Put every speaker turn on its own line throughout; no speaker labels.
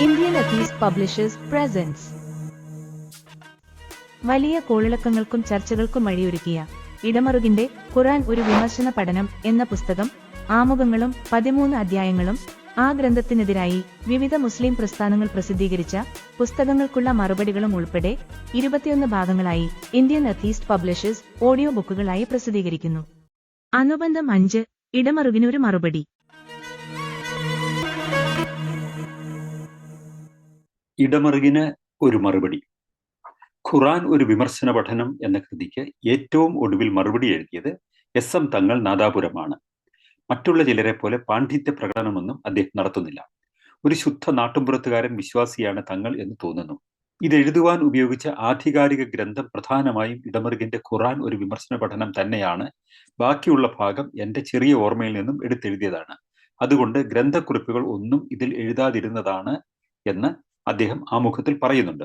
Indian അഥീസ് publishers presence വലിയ കോളിളക്കങ്ങൾക്കും ചർച്ചകൾക്കും വഴിയൊരുക്കിയ ഇടമറുകിന്റെ ഖുറാൻ ഒരു വിമർശന പഠനം എന്ന പുസ്തകം ആമുഖങ്ങളും പതിമൂന്ന് അധ്യായങ്ങളും ആ ഗ്രന്ഥത്തിനെതിരായി വിവിധ മുസ്ലിം പ്രസ്ഥാനങ്ങൾ പ്രസിദ്ധീകരിച്ച പുസ്തകങ്ങൾക്കുള്ള മറുപടികളും ഉൾപ്പെടെ ഇരുപത്തിയൊന്ന് ഭാഗങ്ങളായി ഇന്ത്യൻ അഥീസ്റ്റ് പബ്ലിഷേഴ്സ് ഓഡിയോ ബുക്കുകളായി പ്രസിദ്ധീകരിക്കുന്നു. അനുബന്ധം അഞ്ച് ഇടമറുകിനൊരു മറുപടി.
ഇടമറുകിന് ഒരു മറുപടി. ഖുറാൻ ഒരു വിമർശന പഠനം എന്ന കൃതിക്ക് ഏറ്റവും ഒടുവിൽ മറുപടി എഴുതിയത് എസ് എം തങ്ങൾ നാദാപുരമാണ്. മറ്റുള്ള ചിലരെ പോലെ പാണ്ഡിത്യ പ്രകടനമൊന്നും അദ്ദേഹം നടത്തുന്നില്ല. ഒരു ശുദ്ധ നാട്ടുമ്പുറത്തുകാരൻ വിശ്വാസിയാണ് തങ്ങൾ എന്ന് തോന്നുന്നു. ഇത് എഴുതുവാൻ ഉപയോഗിച്ച ആധികാരിക ഗ്രന്ഥം പ്രധാനമായും ഇടമറുകിന്റെ ഖുറാൻ ഒരു വിമർശന പഠനം തന്നെയാണ്. ബാക്കിയുള്ള ഭാഗം എന്റെ ചെറിയ ഓർമ്മയിൽ നിന്നും എടുത്തെഴുതിയതാണ്. അതുകൊണ്ട് ഗ്രന്ഥക്കുറിപ്പുകൾ ഒന്നും ഇതിൽ എഴുതാതിരുന്നതാണ് എന്ന് അദ്ദേഹം ആമുഖത്തിൽ പറയുന്നുണ്ട്.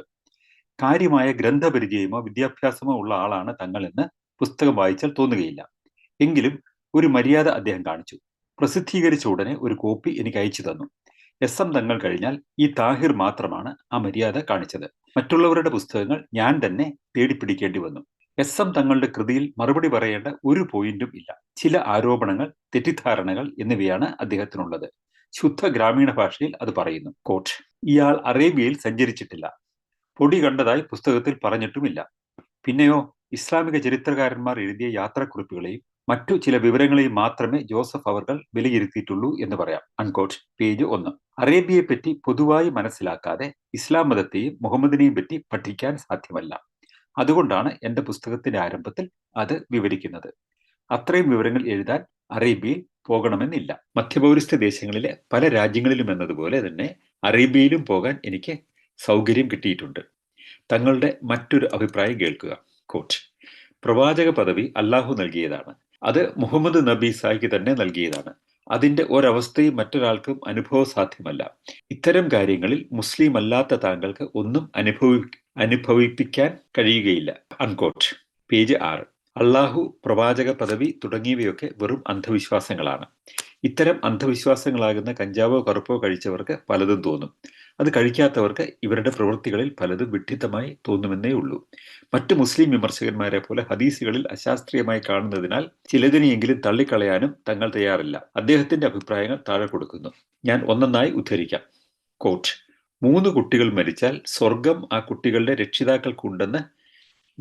കാര്യമായ ഗ്രന്ഥപരിചയമോ വിദ്യാഭ്യാസമോ ഉള്ള ആളാണ് തങ്ങൾ എന്ന് പുസ്തകം വായിച്ചാൽ തോന്നുകയില്ല. എങ്കിലും ഒരു മര്യാദ അദ്ദേഹം കാണിച്ചു. പ്രസിദ്ധീകരിച്ച ഉടനെ ഒരു കോപ്പി എനിക്ക് അയച്ചു തന്നു. എസ് എം തങ്ങൾ കഴിഞ്ഞാൽ ഈ താഹിർ മാത്രമാണ് ആ മര്യാദ കാണിച്ചത്. മറ്റുള്ളവരുടെ പുസ്തകങ്ങൾ ഞാൻ തന്നെ തേടിപ്പിടിക്കേണ്ടി വന്നു. എസ് എം തങ്ങളുടെ കൃതിയിൽ മറുപടി പറയേണ്ട ഒരു പോയിന്റും ഇല്ല. ചില ആരോപണങ്ങൾ തെറ്റിദ്ധാരണകൾ എന്നിവയാണ് അദ്ദേഹത്തിനുള്ളത്. ശുദ്ധ ഗ്രാമീണ ഭാഷയിൽ അത് പറയുന്നു. കോട്ട്. ഇയാൾ അറേബ്യയിൽ സഞ്ചരിച്ചിട്ടില്ല. പൊടി കണ്ടതായി പുസ്തകത്തിൽ പറഞ്ഞിട്ടുമില്ല. പിന്നെയോ ഇസ്ലാമിക ചരിത്രകാരന്മാർ എഴുതിയ യാത്രാക്കുറിപ്പുകളെയും മറ്റു ചില വിവരങ്ങളെയും മാത്രമേ ജോസഫ് അവർകൾ വിലയിരുത്തിയിട്ടുള്ളൂ എന്ന് പറയാം. അൺകോട്ട് പേജ് ഒന്ന്. അറേബ്യയെ പറ്റി പൊതുവായി മനസ്സിലാക്കാതെ ഇസ്ലാം മതത്തെയും മുഹമ്മദിനെയും പറ്റി പഠിക്കാൻ സാധ്യമല്ല. അതുകൊണ്ടാണ് എന്റെ പുസ്തകത്തിന്റെ ആരംഭത്തിൽ അത് വിവരിക്കുന്നത്. അത്രയും വിവരങ്ങൾ എഴുതാൻ അറേബ്യയിൽ പോകണമെന്നില്ല. മധ്യപൗരസ്ത്യ ദേശങ്ങളിലെ പല രാജ്യങ്ങളിലും എന്നതുപോലെ തന്നെ അറേബ്യയിലും പോകാൻ എനിക്ക് സൗകര്യം കിട്ടിയിട്ടുണ്ട്. തങ്ങളുടെ മറ്റൊരു അഭിപ്രായം കേൾക്കുക. കോട്ട് പ്രവാചക പദവി അല്ലാഹു നൽകിയതാണ്. അത് മുഹമ്മദ് നബി സായിക്ക് തന്നെ നൽകിയതാണ്. അതിന്റെ ഒരവസ്ഥയും മറ്റൊരാൾക്കും അനുഭവ സാധ്യമല്ല ഇത്തരം കാര്യങ്ങളിൽ മുസ്ലിം അല്ലാത്ത താങ്കൾക്ക് ഒന്നും അനുഭവി അനുഭവിപ്പിക്കാൻ കഴിയുകയില്ല. അൺകോട്ട് പേജ് ആറ്. അള്ളാഹു പ്രവാചക പദവി തുടങ്ങിയവയൊക്കെ വെറും അന്ധവിശ്വാസങ്ങളാണ്. ഇത്തരം അന്ധവിശ്വാസങ്ങളാകുന്ന കഞ്ചാവോ കറുപ്പോ കഴിച്ചവർക്ക് പലതും തോന്നും. അത് കഴിക്കാത്തവർക്ക് ഇവരുടെ പ്രവൃത്തികളിൽ പലതും വിഡ്ഢിത്തമായി തോന്നുമെന്നേ ഉള്ളൂ. മറ്റു മുസ്ലിം വിമർശകന്മാരെ പോലെ ഹദീസുകളിൽ അശാസ്ത്രീയമായി കാണുന്നതിനാൽ ചിലതിനെയെങ്കിലും തള്ളിക്കളയാനും തങ്ങൾ തയ്യാറില്ല. അദ്ദേഹത്തിന്റെ അഭിപ്രായങ്ങൾ താഴെ കൊടുക്കുന്നു. ഞാൻ ഒന്നൊന്നായി ഉദ്ധരിക്കാം. കോട്ട്. മൂന്ന് കുട്ടികൾ മരിച്ചാൽ സ്വർഗം ആ കുട്ടികളുടെ രക്ഷിതാക്കൾക്കുണ്ടെന്ന്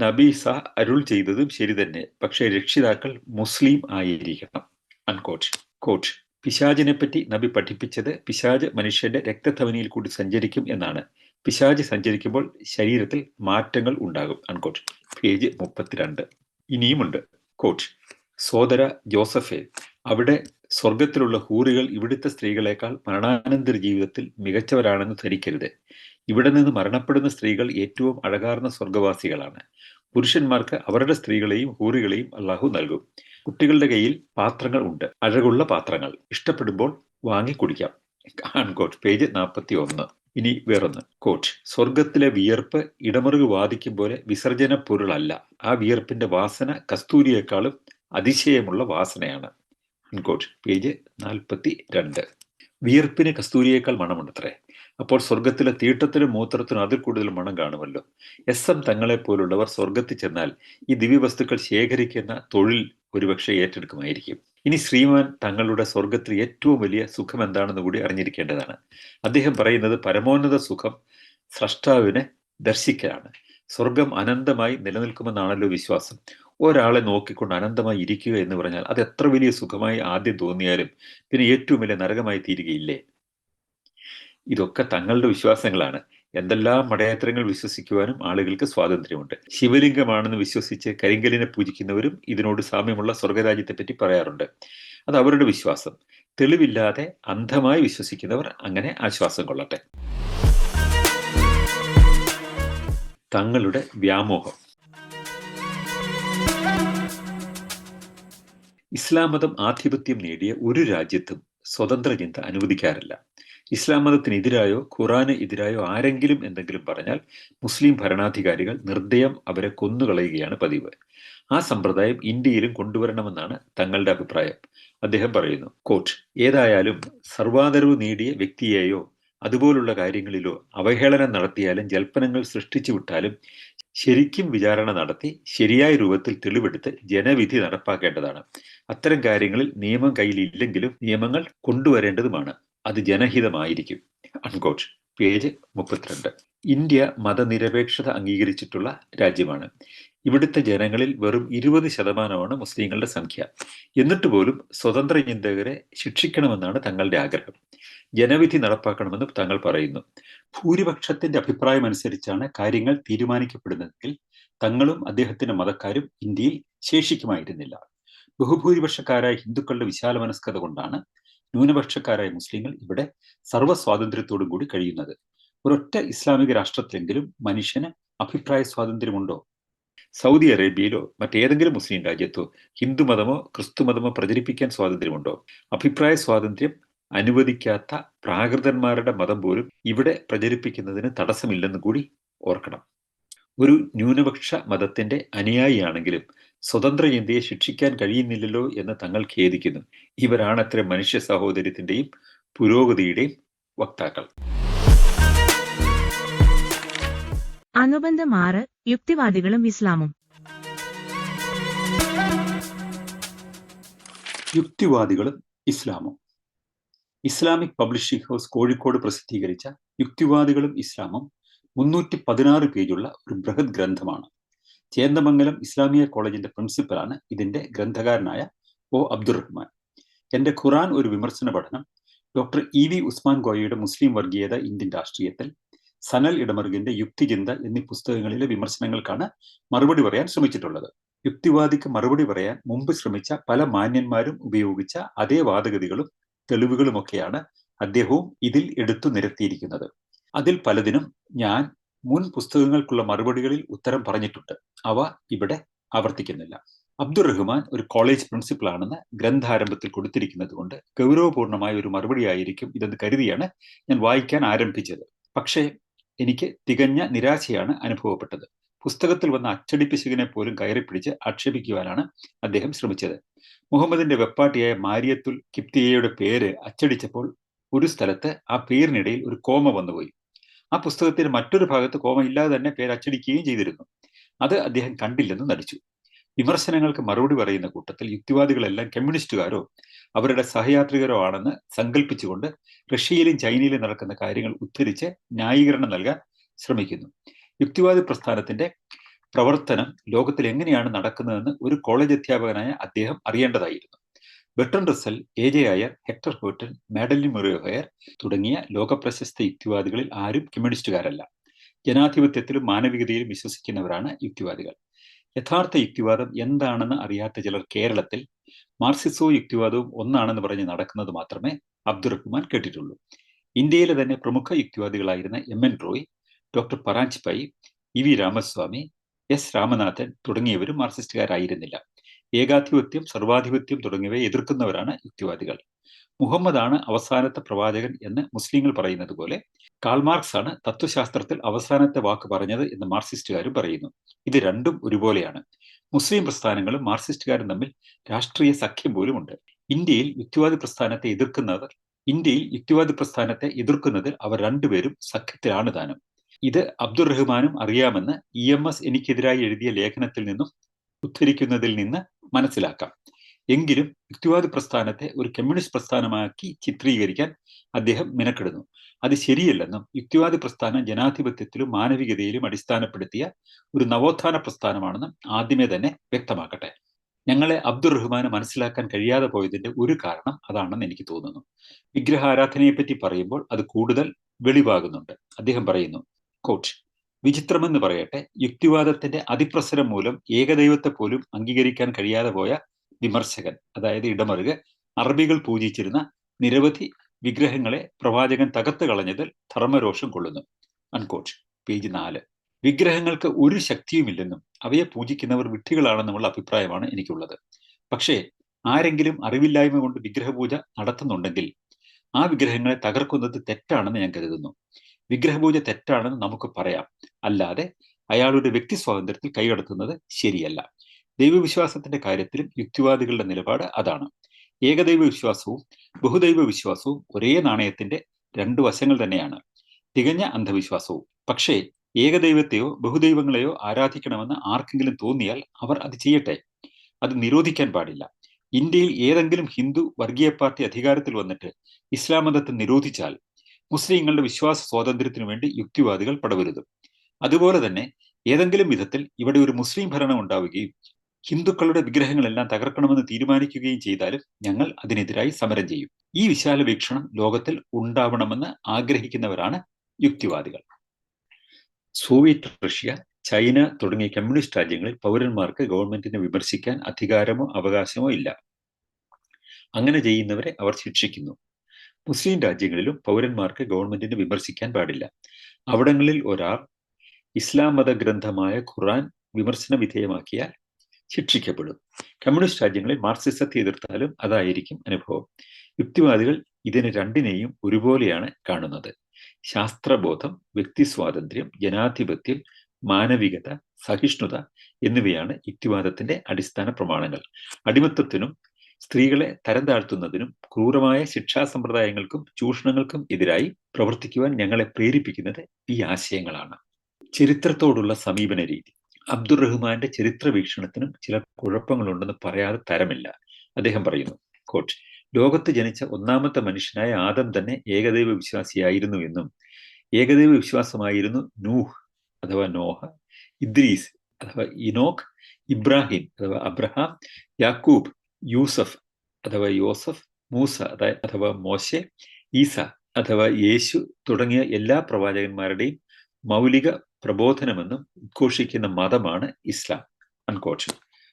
നബീസ അരുൾ ചെയ്തതും ശരി തന്നെ. പക്ഷേ രക്ഷിതാക്കൾ മുസ്ലിം ആയിരിക്കണം. അൺകോട്ട്. കോട്ട് പിശാജിനെ പറ്റി നബി പഠിപ്പിച്ചത് പിശാജ് മനുഷ്യന്റെ രക്തധമനിയിൽ കൂടി സഞ്ചരിക്കും എന്നാണ്. പിശാജ് സഞ്ചരിക്കുമ്പോൾ ശരീരത്തിൽ മാറ്റങ്ങൾ ഉണ്ടാകും അൺകോട്ട് പേജ് മുപ്പത്തിരണ്ട്. ഇനിയുമുണ്ട്. കോട്ട് സോദര ജോസഫെ അവിടെ സ്വർഗത്തിലുള്ള ഹൂറികൾ ഇവിടുത്തെ സ്ത്രീകളെക്കാൾ മരണാനന്തര ജീവിതത്തിൽ മികച്ചവരാണെന്ന് ധരിക്കരുത്. ഇവിടെ നിന്ന് മരണപ്പെടുന്ന സ്ത്രീകൾ ഏറ്റവും അഴകാർന്ന സ്വർഗവാസികളാണ് പുരുഷന്മാർക്ക് അവരുടെ സ്ത്രീകളെയും ഹൂറികളെയും അള്ളാഹു നൽകും. കുട്ടികളുടെ കയ്യിൽ പാത്രങ്ങൾ ഉണ്ട്. അഴകുള്ള പാത്രങ്ങൾ. ഇഷ്ടപ്പെടുമ്പോൾ വാങ്ങി കുടിക്കാം. ആൺകോട്ട് പേജ് നാൽപ്പത്തി ഒന്ന് ഇനി വേറൊന്ന്. കോട്ട് സ്വർഗത്തിലെ വിയർപ്പ് ഇടമറുക് വാദിക്കും പോലെ വിസർജന പൊരുളല്ല. ആ വിയർപ്പിന്റെ വാസന കസ്തൂരിയേക്കാളും അതിശയമുള്ള വാസനയാണ്. അൺകോട്ട് പേജ് നാൽപ്പത്തി രണ്ട് വിയർപ്പിന് കസ്തൂരിയേക്കാൾ മണമുണ്ടത്രേ. അപ്പോൾ സ്വർഗത്തിലെ തീട്ടത്തിനും മൂത്രത്തിനും അതിൽ കൂടുതൽ മണം കാണുമല്ലോ. എസ് എം തങ്ങളെ പോലുള്ളവർ സ്വർഗത്തിൽ ചെന്നാൽ ഈ ദിവ്യവസ്തുക്കൾ ശേഖരിക്കുന്ന തൊഴിൽ ഒരുപക്ഷെ ഏറ്റെടുക്കുമായിരിക്കും. ഇനി ശ്രീമാൻ തങ്ങളുടെ സ്വർഗത്തിൽ ഏറ്റവും വലിയ സുഖം എന്താണെന്ന് കൂടി അറിഞ്ഞിരിക്കേണ്ടതാണ്. അദ്ദേഹം പറയുന്നത് പരമോന്നത സുഖം സ്രഷ്ടാവിനെ ദർശിക്കലാണ്. സ്വർഗം അനന്തമായി നിലനിൽക്കുമെന്നാണല്ലോ വിശ്വാസം. ഒരാളെ നോക്കിക്കൊണ്ട് അനന്തമായി ഇരിക്കുക എന്ന് പറഞ്ഞാൽ അത് എത്ര വലിയ സുഖമായി ആദ്യം തോന്നിയാലും പിന്നെ ഏറ്റവും വലിയ നരകമായി തീരുകയില്ലേ? ഇതൊക്കെ തങ്ങളുടെ വിശ്വാസങ്ങളാണ്. എന്തെല്ലാം മടയാത്രങ്ങൾ വിശ്വസിക്കുവാനും ആളുകൾക്ക് സ്വാതന്ത്ര്യമുണ്ട്. ശിവലിംഗമാണെന്ന് വിശ്വസിച്ച് കരിങ്കലിനെ പൂജിക്കുന്നവരും ഇതിനോട് സാമ്യമുള്ള സ്വർഗരാജ്യത്തെ പറ്റി പറയാറുണ്ട്. അത് അവരുടെ വിശ്വാസം. തെളിവില്ലാതെ അന്ധമായി വിശ്വസിക്കുന്നവർ അങ്ങനെ ആശ്വാസം കൊള്ളട്ടെ. തങ്ങളുടെ വ്യാമോഹം. ഇസ്ലാം മതം ആധിപത്യം നേടിയ ഒരു രാജ്യത്തും സ്വതന്ത്ര ചിന്ത അനുവദിക്കാറില്ല. ഇസ്ലാം മതത്തിനെതിരായോ ഖുറാന് എതിരായോ ആരെങ്കിലും എന്തെങ്കിലും പറഞ്ഞാൽ മുസ്ലിം ഭരണാധികാരികൾ നിർദ്ദയം അവരെ കൊന്നുകളയുകയാണ് പതിവ്. ആ സമ്പ്രദായം ഇന്ത്യയിലും കൊണ്ടുവരണമെന്നാണ് തങ്ങളുടെ അഭിപ്രായം. അദ്ദേഹം പറയുന്നു കോട്ട് ഏതായാലും സർവാദരവ് നേടിയ വ്യക്തിയെയോ അതുപോലുള്ള കാര്യങ്ങളിലോ അവഹേളനം നടത്തിയാലും ജൽപ്പനങ്ങൾ സൃഷ്ടിച്ചു വിട്ടാലും ശരിക്കും വിചാരണ നടത്തി ശരിയായ രൂപത്തിൽ തെളിവെടുത്ത് ജനവിധി നടപ്പാക്കേണ്ടതാണ്. അത്തരം കാര്യങ്ങളിൽ നിയമം കയ്യിലില്ലെങ്കിലും നിയമങ്ങൾ കൊണ്ടുവരേണ്ടതുമാണ്. അത് ജനഹിതമായിരിക്കും. അൺകോട്ട് പേജ് മുപ്പത്തിരണ്ട്. ഇന്ത്യ മതനിരപേക്ഷത അംഗീകരിച്ചിട്ടുള്ള രാജ്യമാണ്. ഇവിടുത്തെ ജനങ്ങളിൽ വെറും ഇരുപത് ശതമാനമാണ് മുസ്ലിങ്ങളുടെ സംഖ്യ. എന്നിട്ട് പോലും സ്വതന്ത്ര ചിന്തകരെ ശിക്ഷിക്കണമെന്നാണ് തങ്ങളുടെ ആഗ്രഹം. ജനവിധി നടപ്പാക്കണമെന്ന് തങ്ങൾ പറയുന്നു. ഭൂരിപക്ഷത്തിന്റെ അഭിപ്രായം അനുസരിച്ചാണ് കാര്യങ്ങൾ തീരുമാനിക്കപ്പെടുന്നതെങ്കിൽ തങ്ങളും അദ്ദേഹത്തിന്റെ മതക്കാരും ഇന്ത്യയിൽ ശേഷിക്കുമായിരുന്നില്ല. ബഹുഭൂരിപക്ഷക്കാരായ ഹിന്ദുക്കളുടെ വിശാല മനസ്കത കൊണ്ടാണ് ന്യൂനപക്ഷക്കാരായ മുസ്ലിങ്ങൾ ഇവിടെ സർവ സ്വാതന്ത്ര്യത്തോടും കൂടി കഴിയുന്നത്. ഒരൊറ്റ ഇസ്ലാമിക രാഷ്ട്രത്തിലെങ്കിലും മനുഷ്യന് അഭിപ്രായ സ്വാതന്ത്ര്യമുണ്ടോ? സൗദി അറേബ്യയിലോ മറ്റേതെങ്കിലും മുസ്ലിം രാജ്യത്തോ ഹിന്ദുമതമോ ക്രിസ്തുമതമോ പ്രചരിപ്പിക്കാൻ സ്വാതന്ത്ര്യമുണ്ടോ? അഭിപ്രായ സ്വാതന്ത്ര്യം അനുവദിക്കാത്ത പ്രാകൃതന്മാരുടെ മതം പോലും ഇവിടെ പ്രചരിപ്പിക്കുന്നതിന് തടസ്സമില്ലെന്ന് കൂടി ഓർക്കണം. ഒരു ന്യൂനപക്ഷ മതത്തിന്റെ അനുയായിയാണെങ്കിലും സ്വതന്ത്ര ഇന്ത്യയെ ശിക്ഷിക്കാൻ കഴിയുന്നില്ലല്ലോ എന്ന് തങ്ങൾ ഖേദിക്കുന്നു. ഇവരാണത്ര മനുഷ്യ സഹോദര്യത്തിന്റെയും പുരോഗതിയുടെയും വക്താക്കൾ.
അനുബന്ധം ആറ് യുക്തിവാദികളും ഇസ്ലാമും.
യുക്തിവാദികളും ഇസ്ലാമും. ഇസ്ലാമിക് പബ്ലിഷിംഗ് ഹൗസ് കോഴിക്കോട് പ്രസിദ്ധീകരിച്ച യുക്തിവാദികളും ഇസ്ലാമും മുന്നൂറ്റി പതിനാറ് പേജുള്ള ഒരു ബൃഹത് ഗ്രന്ഥമാണ്. ചേന്ദമംഗലം ഇസ്ലാമിയ കോളേജിന്റെ പ്രിൻസിപ്പലാണ് ഇതിന്റെ ഗ്രന്ഥകാരനായ ഒ അബ്ദുറഹ്മാൻ എന്റെ ഖുറാൻ ഒരു വിമർശന പഠനം. ഡോക്ടർ ഇ വി ഉസ്മാൻ ഗോയയുടെ മുസ്ലിം വർഗീയത ഇന്ത്യൻ രാഷ്ട്രീയത്തിൽ സനൽ ഇടമറുകിന്റെ യുക്തിചിന്ത എന്നീ പുസ്തകങ്ങളിലെ വിമർശനങ്ങൾക്കാണ് മറുപടി പറയാൻ ശ്രമിച്ചിട്ടുള്ളത്. യുക്തിവാദിക്ക് മറുപടി പറയാൻ മുമ്പ് ശ്രമിച്ച പല മാന്യന്മാരും ഉപയോഗിച്ച അതേ വാദഗതികളും തെളിവുകളുമൊക്കെയാണ് അദ്ദേഹവും ഇതിൽ എടുത്തു നിരത്തിയിരിക്കുന്നത്. അതിൽ പലതിനും ഞാൻ മുൻ പുസ്തകങ്ങൾക്കുള്ള മറുപടികളിൽ ഉത്തരം പറഞ്ഞിട്ടുണ്ട്. അവ ഇവിടെ ആവർത്തിക്കുന്നില്ല. അബ്ദുൾ റഹ്മാൻ ഒരു കോളേജ് പ്രിൻസിപ്പളാണെന്ന് ഗ്രന്ഥാരംഭത്തിൽ കൊടുത്തിരിക്കുന്നത് കൊണ്ട് ഗൗരവപൂർണമായ ഒരു മറുപടിയായിരിക്കും ഇതെന്ന് കരുതിയാണ് ഞാൻ വായിക്കാൻ ആരംഭിച്ചത്. പക്ഷേ എനിക്ക് തികഞ്ഞ നിരാശയാണ് അനുഭവപ്പെട്ടത്. പുസ്തകത്തിൽ വന്ന അച്ചടി പിശകിനെ പോലും കയറിപ്പിടിച്ച് ആക്ഷേപിക്കുവാനാണ് അദ്ദേഹം ശ്രമിച്ചത്. മുഹമ്മദിന്റെ വെപ്പാട്ടിയായ മാരിയത്തുൽ കിപ്തിയയുടെ പേര് അച്ചടിച്ചപ്പോൾ ഒരു സ്ഥലത്ത് ആ പേരിനിടയിൽ ഒരു കോമ വന്നുപോയി. ആ പുസ്തകത്തിന് മറ്റൊരു ഭാഗത്ത് കോമ ഇല്ലാതെ തന്നെ പേര് അച്ചടിക്കുകയും ചെയ്തിരുന്നു. അത് അദ്ദേഹം കണ്ടില്ലെന്ന് നടിച്ചു. വിമർശനങ്ങൾക്ക് മറുപടി പറയുന്ന കൂട്ടത്തിൽ യുക്തിവാദികളെല്ലാം കമ്മ്യൂണിസ്റ്റുകാരോ അവരുടെ സഹയാത്രികരോ ആണെന്ന് സങ്കല്പിച്ചുകൊണ്ട് റഷ്യയിലും ചൈനയിലും നടക്കുന്ന കാര്യങ്ങൾ ഉദ്ധരിച്ച് ന്യായീകരണം നൽകാൻ ശ്രമിക്കുന്നു. യുക്തിവാദി പ്രസ്ഥാനത്തിന്റെ പ്രവർത്തനം ലോകത്തിൽ എങ്ങനെയാണ് നടക്കുന്നതെന്ന് ഒരു കോളേജ് അധ്യാപകനായ അദ്ദേഹം അറിയേണ്ടതായിരുന്നു. Bertrand Russell A J Ayer Hector Hawton Madalyn Murray O'Hair തുടങ്ങിയ ലോകപ്രശസ്ത യുക്തിവാദികളിൽ ആരും കമ്മ്യൂണിസ്റ്റുകാരല്ല. ജനാധിപത്യത്തിലും മാനവികതയിലും വിശ്വസിക്കുന്നവരാണ് യുക്തിവാദികൾ. യഥാർത്ഥ യുക്തിവാദം എന്താണെന്ന് അറിയാത്ത ചിലർ കേരളത്തിൽ മാർക്സിസോ യുക്തിവാദവും ഒന്നാണെന്ന് പറഞ്ഞ് നടക്കുന്നത് മാത്രമേ അബ്ദുറഹ്മാൻ കേട്ടിട്ടുള്ളൂ. ഇന്ത്യയിലെ തന്നെ പ്രമുഖ യുക്തിവാദികളായിരുന്ന M N Roy doctor Paranjpye E V Ramasamy S Ramanathan തുടങ്ങിയവരും മാർക്സിസ്റ്റുകാരായിരുന്നില്ല. ഏകാധിപത്യം സർവാധിപത്യം തുടങ്ങിയവയെ എതിർക്കുന്നവരാണ് യുക്തിവാദികൾ. മുഹമ്മദാണ് അവസാനത്തെ പ്രവാചകൻ എന്ന് മുസ്ലിങ്ങൾ പറയുന്നത് പോലെ കാൾമാർക്സ് ആണ് തത്വശാസ്ത്രത്തിൽ അവസാനത്തെ വാക്ക് പറഞ്ഞത് എന്ന് മാർക്സിസ്റ്റുകാരും പറയുന്നു. ഇത് രണ്ടും ഒരുപോലെയാണ്. മുസ്ലിം പ്രസ്ഥാനങ്ങളും മാർക്സിസ്റ്റുകാരും തമ്മിൽ രാഷ്ട്രീയ സഖ്യം പോലും ഉണ്ട് ഇന്ത്യയിൽ യുക്തിവാദി പ്രസ്ഥാനത്തെ എതിർക്കുന്നവർ ഇന്ത്യയിൽ യുക്തിവാദി പ്രസ്ഥാനത്തെ എതിർക്കുന്നതിൽ അവർ രണ്ടുപേരും സഖ്യത്തിലാണ് താനും. ഇത് അബ്ദുൾ റഹ്മാനും അറിയാമെന്ന് ഇ എം എസ് എനിക്കെതിരായി എഴുതിയ ലേഖനത്തിൽ നിന്നും ഉദ്ധരിക്കുന്നതിൽ നിന്ന് മനസ്സിലാക്കാം. എങ്കിലും യുക്തിവാദി പ്രസ്ഥാനത്തെ ഒരു കമ്മ്യൂണിസ്റ്റ് പ്രസ്ഥാനമാക്കി ചിത്രീകരിക്കാൻ അദ്ദേഹം മിനക്കെടുന്നു. അത് ശരിയല്ലെന്നും യുക്തിവാദി പ്രസ്ഥാനം ജനാധിപത്യത്തിലും മാനവികതയിലും അടിസ്ഥാനപ്പെടുത്തിയ ഒരു നവോത്ഥാന പ്രസ്ഥാനമാണെന്നും ആദ്യമേ തന്നെ വ്യക്തമാക്കട്ടെ. ഞങ്ങളെ അബ്ദുൾ റഹ്മാന് മനസ്സിലാക്കാൻ കഴിയാതെ പോയതിന്റെ ഒരു കാരണം അതാണെന്ന് എനിക്ക് തോന്നുന്നു. വിഗ്രഹാരാധനയെപ്പറ്റി പറയുമ്പോൾ അത് കൂടുതൽ വെളിവാകുന്നുണ്ട്. അദ്ദേഹം പറയുന്നു കോച്ച് വിചിത്രമെന്ന് പറയട്ടെ യുക്തിവാദത്തിന്റെ അതിപ്രസരം മൂലം ഏകദൈവത്തെ പോലും അംഗീകരിക്കാൻ കഴിയാതെ പോയ വിമർശകൻ അതായത് ഇടമറുക അറബികൾ പൂജിച്ചിരുന്ന നിരവധി വിഗ്രഹങ്ങളെ പ്രവാചകൻ തകർത്ത് കളഞ്ഞതിൽ ധർമ്മരോഷം കൊള്ളുന്നു. അൺകോട്ട് പേജ് നാല്. വിഗ്രഹങ്ങൾക്ക് ഒരു ശക്തിയുമില്ലെന്നും അവയെ പൂജിക്കുന്നവർ വിഡ്ഢികളാണെന്നുമുള്ള അഭിപ്രായമാണ് എനിക്കുള്ളത്. പക്ഷേ ആരെങ്കിലും അറിവില്ലായ്മ കൊണ്ട് വിഗ്രഹപൂജ നടത്തുന്നുണ്ടെങ്കിൽ ആ വിഗ്രഹങ്ങളെ തകർക്കുന്നത് തെറ്റാണെന്ന് ഞാൻ കരുതുന്നു. വിഗ്രഹപൂജ തെറ്റാണെന്ന് നമുക്ക് പറയാം. അല്ലാതെ അയാളുടെ വ്യക്തി സ്വാതന്ത്ര്യത്തിൽ കൈകടത്തുന്നത് ശരിയല്ല. ദൈവവിശ്വാസത്തിന്റെ കാര്യത്തിലും യുക്തിവാദികളുടെ നിലപാട് അതാണ്. ഏകദൈവ വിശ്വാസവും ബഹുദൈവ വിശ്വാസവും ഒരേ നാണയത്തിന്റെ രണ്ടു വശങ്ങൾ തന്നെയാണ്. തികഞ്ഞ അന്ധവിശ്വാസവും. പക്ഷേ ഏകദൈവത്തെയോ ബഹുദൈവങ്ങളെയോ ആരാധിക്കണമെന്ന് ആർക്കെങ്കിലും തോന്നിയാൽ അവർ അത് ചെയ്യട്ടെ. അത് നിരോധിക്കാൻ പാടില്ല. ഇന്ത്യയിൽ ഏതെങ്കിലും ഹിന്ദു വർഗീയ പാർട്ടി അധികാരത്തിൽ വന്നിട്ട് ഇസ്ലാം മതത്തെ നിരോധിച്ചാൽ മുസ്ലിങ്ങളുടെ വിശ്വാസ സ്വാതന്ത്ര്യത്തിനു വേണ്ടി യുക്തിവാദികൾ പടവരുത്. അതുപോലെ തന്നെ ഏതെങ്കിലും വിധത്തിൽ ഇവിടെ ഒരു മുസ്ലിം ഭരണം ഉണ്ടാവുകയും ഹിന്ദുക്കളുടെ വിഗ്രഹങ്ങളെല്ലാം തകർക്കണമെന്ന് തീരുമാനിക്കുകയും ചെയ്താലും ഞങ്ങൾ അതിനെതിരായി സമരം ചെയ്യും. ഈ വിശാല വീക്ഷണം ലോകത്തിൽ ഉണ്ടാവണമെന്ന് ആഗ്രഹിക്കുന്നവരാണ് യുക്തിവാദികൾ. സോവിയറ്റ് റഷ്യ ചൈന തുടങ്ങിയ കമ്മ്യൂണിസ്റ്റ് രാജ്യങ്ങളിൽ പൗരന്മാർക്ക് ഗവൺമെന്റിനെ വിമർശിക്കാൻ അധികാരമോ അവകാശമോ ഇല്ല. അങ്ങനെ ചെയ്യുന്നവരെ അവർ ശിക്ഷിക്കുന്നു. മുസ്ലിം രാജ്യങ്ങളിലും പൗരന്മാർക്ക് ഗവൺമെന്റിനെ വിമർശിക്കാൻ പാടില്ല. അവിടങ്ങളിൽ ഒരാൾ ഇസ്ലാം മത ഗ്രന്ഥമായ ഖുറാൻ വിമർശന വിധേയമാക്കിയാൽ ശിക്ഷിക്കപ്പെടും. കമ്മ്യൂണിസ്റ്റ് രാജ്യങ്ങളിൽ മാർക്സിസത്തെ എതിർത്താലും അതായിരിക്കും അനുഭവം. യുക്തിവാദികൾ ഇതിന് രണ്ടിനെയും ഒരുപോലെയാണ് കാണുന്നത്. ശാസ്ത്രബോധം വ്യക്തി സ്വാതന്ത്ര്യം ജനാധിപത്യം മാനവികത സഹിഷ്ണുത എന്നിവയാണ് യുക്തിവാദത്തിന്റെ അടിസ്ഥാന പ്രമാണങ്ങൾ. അടിമത്തത്തിനും സ്ത്രീകളെ തരം താഴ്ത്തുന്നതിനും ക്രൂരമായ ശിക്ഷാ സമ്പ്രദായങ്ങൾക്കും ചൂഷണങ്ങൾക്കും എതിരായി പ്രവർത്തിക്കുവാൻ ഞങ്ങളെ പ്രേരിപ്പിക്കുന്നത് ഈ ആശയങ്ങളാണ്. ചരിത്രത്തോടുള്ള സമീപന രീതി. അബ്ദുറഹ്മാന്റെ ചരിത്ര വീക്ഷണത്തിനും ചില കുഴപ്പങ്ങളുണ്ടെന്ന് പറയാതെ തരമില്ല. അദ്ദേഹം പറയുന്നു കോട്ട് ലോകത്ത് ജനിച്ച ഒന്നാമത്തെ മനുഷ്യനായ ആദം തന്നെ ഏകദൈവ വിശ്വാസിയായിരുന്നു എന്നും ഏകദൈവ വിശ്വാസമായിരുന്നു നൂഹ് അഥവാ നോഹ ഇദ്രീസ് അഥവാ ഇനോഖ് ഇബ്രാഹിം അഥവാ അബ്രഹാം യാക്കൂബ് യൂസഫ് അഥവാ യോസഫ് മൂസ അഥവാ മോശെ ഈസ അഥവാ യേശു തുടങ്ങിയ എല്ലാ പ്രവാചകന്മാരുടെയും മൗലിക പ്രബോധനമെന്നും ഉദ്ഘോഷിക്കുന്ന മതമാണ് ഇസ്ലാം. അൺകോഷൻ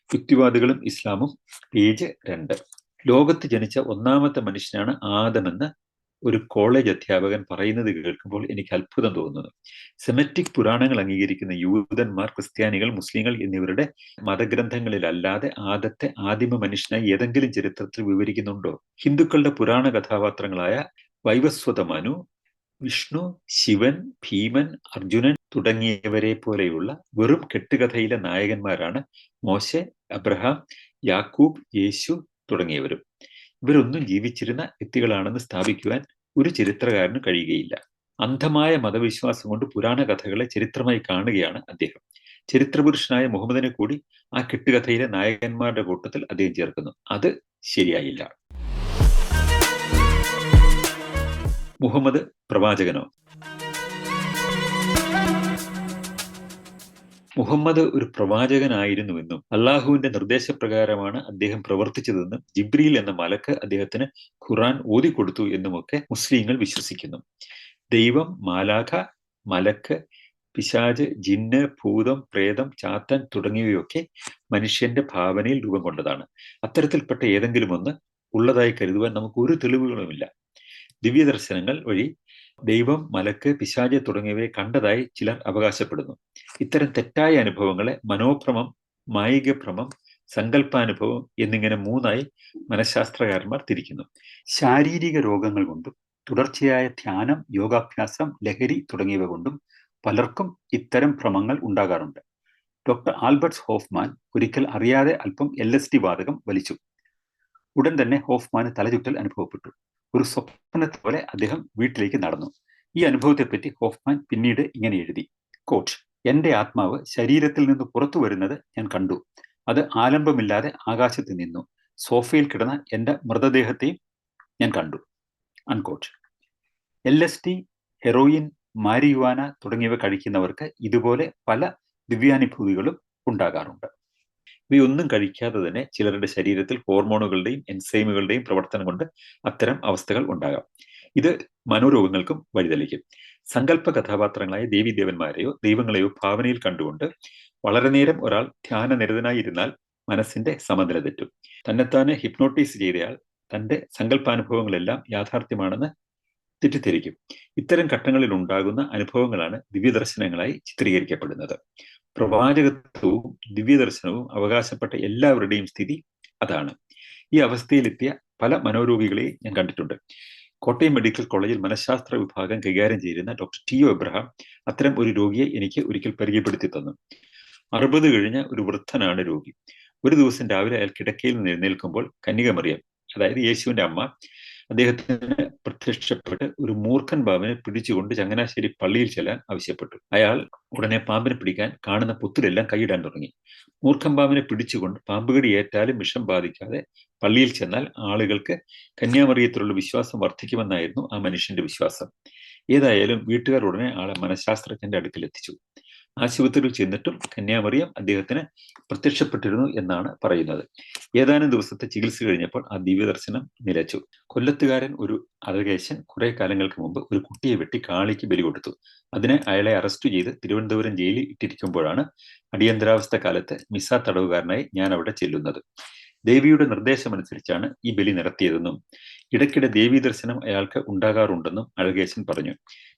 യുക്തിവാദികളും ഇസ്ലാമും പേജ് രണ്ട്. ലോകത്ത് ജനിച്ച ഒന്നാമത്തെ മനുഷ്യനാണ് ആദമെന്ന് ഒരു കോളേജ് അധ്യാപകൻ പറയുന്നത് കേൾക്കുമ്പോൾ എനിക്ക് അത്ഭുതം തോന്നുന്നു. സെമറ്റിക് പുരാണങ്ങൾ അംഗീകരിക്കുന്ന യൂതന്മാർ ക്രിസ്ത്യാനികൾ മുസ്ലിങ്ങൾ എന്നിവരുടെ മതഗ്രന്ഥങ്ങളിലല്ലാതെ ആദത്തെ ആദിമ മനുഷ്യനായി ഏതെങ്കിലും ചരിത്രത്തിൽ വിവരിക്കുന്നുണ്ടോ? ഹിന്ദുക്കളുടെ പുരാണ കഥാപാത്രങ്ങളായ വൈവസ്വത മനു വിഷ്ണു ശിവൻ ഭീമൻ അർജുനൻ തുടങ്ങിയവരെ പോലെയുള്ള വെറും കെട്ടുകഥയിലെ നായകന്മാരാണ് മോശെ അബ്രഹാം യാക്കൂബ് യേശു തുടങ്ങിയവരും. ഇവരൊന്നും ജീവിച്ചിരുന്ന വ്യക്തികളാണെന്ന് സ്ഥാപിക്കുവാൻ ഒരു ചരിത്രകാരന് കഴിയുകയില്ല. അന്ധമായ മതവിശ്വാസം കൊണ്ട് പുരാണ കഥകളെ ചരിത്രമായി കാണുകയാണ് അദ്ദേഹം. ചരിത്രപുരുഷനായ മുഹമ്മദിനെ കൂടി ആ കെട്ടുകഥയിലെ നായകന്മാരുടെ കൂട്ടത്തിൽ അദ്ദേഹം ചേർക്കുന്നു. അത് ശരിയായില്ല. മുഹമ്മദ് പ്രവാചകനോ? മുഹമ്മദ് ഒരു പ്രവാചകനായിരുന്നുവെന്നും അള്ളാഹുവിന്റെ നിർദ്ദേശപ്രകാരമാണ് അദ്ദേഹം പ്രവർത്തിച്ചതെന്നും ജിബ്രീൽ എന്ന മലക്ക് അദ്ദേഹത്തിന് ഖുറാൻ ഓതിക്കൊടുത്തു എന്നുമൊക്കെ മുസ്ലിങ്ങൾ വിശ്വസിക്കുന്നു. ദൈവം മാലാഖ മലക്ക് പിശാജ് ജിന്ന് ഭൂതം പ്രേതം ചാത്തൻ തുടങ്ങിയവയൊക്കെ മനുഷ്യന്റെ ഭാവനയിൽ രൂപം കൊണ്ടതാണ് അത്തരത്തിൽപ്പെട്ട ഏതെങ്കിലും ഒന്ന് ഉള്ളതായി കരുതുവാൻ നമുക്ക് ഒരു തെളിവുകളുമില്ല. ദിവ്യദർശനങ്ങൾ വഴി ദൈവം മലക്ക് പിശാജ് തുടങ്ങിയവയെ കണ്ടതായി ചിലർ അവകാശപ്പെടുന്നു. ഇത്തരം തെറ്റായ അനുഭവങ്ങളെ മനോഭ്രമം മായികഭ്രമം സങ്കല്പാനുഭവം എന്നിങ്ങനെ മൂന്നായി മനഃശാസ്ത്രകാരന്മാർ തിരിക്കുന്നു. ശാരീരിക രോഗങ്ങൾ കൊണ്ടും തുടർച്ചയായ ധ്യാനം യോഗാഭ്യാസം ലഹരി തുടങ്ങിയവ കൊണ്ടും പലർക്കും ഇത്തരം ഭ്രമങ്ങൾ ഉണ്ടാകാറുണ്ട്. ഡോക്ടർ ആൽബർട്ട്സ് ഹോഫ്മാൻ ഒരിക്കൽ അറിയാതെ അല്പം എൽ എസ് ഡി വാതകം വലിച്ചു. ഉടൻ തന്നെ ഹോഫ്മാന് തലചുറ്റൽ അനുഭവപ്പെട്ടു. ഒരു സ്വപ്നത്തെ പോലെ അദ്ദേഹം വീട്ടിലേക്ക് നടന്നു. ഈ അനുഭവത്തെപ്പറ്റി ഹോഫ്മാൻ പിന്നീട് ഇങ്ങനെ എഴുതി. കോട്ട് എന്റെ ആത്മാവ് ശരീരത്തിൽ നിന്ന് പുറത്തു വരുന്നത് ഞാൻ കണ്ടു. അത് ആലംബമില്ലാതെ ആകാശത്ത് നിന്നു. സോഫയിൽ കിടന്ന എന്റെ മൃതദേഹത്തെയും ഞാൻ കണ്ടു. Unquote. L S D heroin marijuana തുടങ്ങിയവ കഴിക്കുന്നവർക്ക് ഇതുപോലെ പല ദിവ്യാനുഭൂതികളും ഉണ്ടാകാറുണ്ട്. ഇവയൊന്നും കഴിക്കാതെ തന്നെ ചിലരുടെ ശരീരത്തിൽ ഹോർമോണുകളുടെയും എൻസൈമുകളുടെയും പ്രവർത്തനം കൊണ്ട് അത്തരം അവസ്ഥകൾ ഉണ്ടാകാം. ഇത് മനോരോഗങ്ങൾക്കും വഴിതെളിക്കും. സങ്കല്പ കഥാപാത്രങ്ങളായ ദേവീദേവന്മാരെയോ ദൈവങ്ങളെയോ ഭാവനയിൽ കണ്ടുകൊണ്ട് വളരെ നേരം ഒരാൾ ധ്യാനനിരതനായി ഇരുന്നാൽ മനസ്സിന്റെ സമനില തെറ്റും. തന്നെത്താനെ ഹിപ്നോട്ടൈസ് ചെയ്തയാൾ തന്റെ സങ്കല്പാനുഭവങ്ങളെല്ലാം യാഥാർത്ഥ്യമാണെന്ന് തെറ്റിദ്ധരിക്കും. ഇത്തരം ഘട്ടങ്ങളിൽ ഉണ്ടാകുന്ന അനുഭവങ്ങളാണ് ദിവ്യദർശനങ്ങളായി ചിത്രീകരിക്കപ്പെടുന്നത്. പ്രവാചകത്വവും ദിവ്യദർശനവും അവകാശപ്പെട്ട എല്ലാവരുടെയും സ്ഥിതി അതാണ്. ഈ അവസ്ഥയിലെത്തിയ പല മനോരോഗികളെയും ഞാൻ കണ്ടിട്ടുണ്ട്. കോട്ടയം മെഡിക്കൽ കോളേജിൽ മനഃശാസ്ത്ര വിഭാഗം കൈകാര്യം ചെയ്യുന്ന ഡോക്ടർ ടി ഒ എബ്രഹാം അത്തരം ഒരു രോഗിയെ എനിക്ക് ഒരിക്കൽ പരിചയപ്പെടുത്തി തന്നു. അറുപത് കഴിഞ്ഞ ഒരു വൃദ്ധനാണ് രോഗി. ഒരു ദിവസം രാവിലെ അയാൾ കിടക്കയിൽ നിന്ന് എഴുന്നേൽക്കുമ്പോൾ കന്യകമറിയം അതായത് യേശുവിന്റെ അമ്മ അദ്ദേഹത്തിന് പ്രത്യക്ഷപ്പെട്ട് ഒരു മൂർഖൻ പാമ്പിനെ പിടിച്ചുകൊണ്ട് ചങ്ങനാശ്ശേരി പള്ളിയിൽ ചെല്ലാൻ ആവശ്യപ്പെട്ടു. അയാൾ ഉടനെ പാമ്പിനെ പിടിക്കാൻ കാണുന്ന പുത്തിലെല്ലാം കൈയിടാൻ തുടങ്ങി. മൂർഖൻ പാമ്പിനെ പിടിച്ചുകൊണ്ട് പാമ്പുകടി ഏറ്റാലും വിഷം ബാധിക്കാതെ പള്ളിയിൽ ചെന്നാൽ ആളുകൾക്ക് കന്യാമറിയത്തിലുള്ള വിശ്വാസം വർദ്ധിക്കുമെന്നായിരുന്നു ആ മനുഷ്യന്റെ വിശ്വാസം. ഏതായാലും വീട്ടുകാർ ഉടനെ ആളെ മനഃശാസ്ത്രജ്ഞന്റെ അടുക്കൽ എത്തിച്ചു. ആശുപത്രിയിൽ ചെന്നിട്ടും കന്യാമറിയം അദ്ദേഹത്തിന് പ്രത്യക്ഷപ്പെട്ടിരുന്നു എന്നാണ് പറയുന്നത്. ഏതാനും ദിവസത്തെ ചികിത്സ കഴിഞ്ഞപ്പോൾ ആ ദിവ്യദർശനം നിലച്ചു. കൊല്ലത്തുകാരൻ ഒരു അലകേശൻ കുറെ കാലങ്ങൾക്ക് മുമ്പ് ഒരു കുട്ടിയെ വെട്ടി കാളിക്ക് ബലി കൊടുത്തു. അതിനെ അയാളെ അറസ്റ്റ് ചെയ്ത് തിരുവനന്തപുരം ജയിലിൽ ഇട്ടിരിക്കുമ്പോഴാണ് അടിയന്തരാവസ്ഥ കാലത്ത് മിസ തടവുകാരനായി ഞാൻ അവിടെ ചെല്ലുന്നത്. ദേവിയുടെ നിർദ്ദേശം അനുസരിച്ചാണ് ഈ ബലി നടത്തിയതെന്നും ഇടയ്ക്കിടെ ദേവീ ദർശനം അയാൾക്ക് ഉണ്ടാകാറുണ്ടെന്നും അഴകേശൻ പറഞ്ഞു.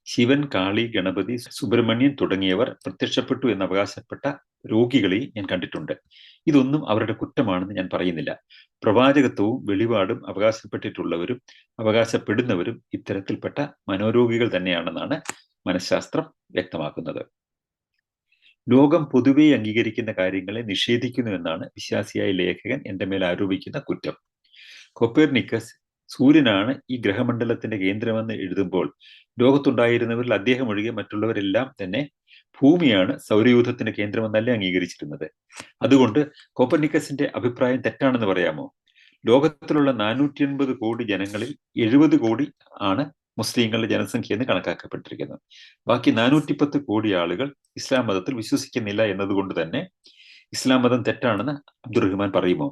ശിവൻ കാളി ഗണപതി സുബ്രഹ്മണ്യൻ തുടങ്ങിയവർ പ്രത്യക്ഷപ്പെട്ടു എന്ന് അവകാശപ്പെട്ട രോഗികളെ ഞാൻ കണ്ടിട്ടുണ്ട്. ഇതൊന്നും അവരുടെ കുറ്റമാണെന്ന് ഞാൻ പറയുന്നില്ല. പ്രവാചകത്വവും വെളിപാടും അവകാശപ്പെട്ടിട്ടുള്ളവരും അവകാശപ്പെടുന്നവരും ഇത്തരത്തിൽപ്പെട്ട മനോരോഗികൾ തന്നെയാണെന്നാണ് മനഃശാസ്ത്രം വ്യക്തമാക്കുന്നത്. ലോകം പൊതുവെ അംഗീകരിക്കുന്ന കാര്യങ്ങളെ നിഷേധിക്കുന്നു എന്നാണ് വിശ്വാസിയായ ലേഖകൻ എന്റെ മേൽ ആരോപിക്കുന്ന കുറ്റം. കൊപ്പേർനിക്കസ് സൂര്യനാണ് ഈ ഗ്രഹമണ്ഡലത്തിന്റെ കേന്ദ്രമെന്ന് എഴുതുമ്പോൾ ലോകത്തുണ്ടായിരുന്നവരിൽ അദ്ദേഹം ഒഴികെ മറ്റുള്ളവരെല്ലാം തന്നെ ഭൂമിയാണ് സൗരയൂഥത്തിന്റെ കേന്ദ്രമെന്നല്ലേ അംഗീകരിച്ചിരുന്നത്. അതുകൊണ്ട് കോപ്പർനിക്കസിന്റെ അഭിപ്രായം തെറ്റാണെന്ന് പറയാമോ? ലോകത്തിലുള്ള നാനൂറ്റി എൺപത് കോടി ജനങ്ങളിൽ എഴുപത് കോടി ആണ് മുസ്ലിങ്ങളുടെ ജനസംഖ്യ എന്ന് കണക്കാക്കപ്പെട്ടിരിക്കുന്നത്. ബാക്കി നാനൂറ്റി പത്ത് കോടി ആളുകൾ ഇസ്ലാം മതത്തിൽ വിശ്വസിക്കുന്നില്ല എന്നതുകൊണ്ട് തന്നെ ഇസ്ലാം മതം തെറ്റാണെന്ന് അബ്ദുറഹ്മാൻ പറയുമോ?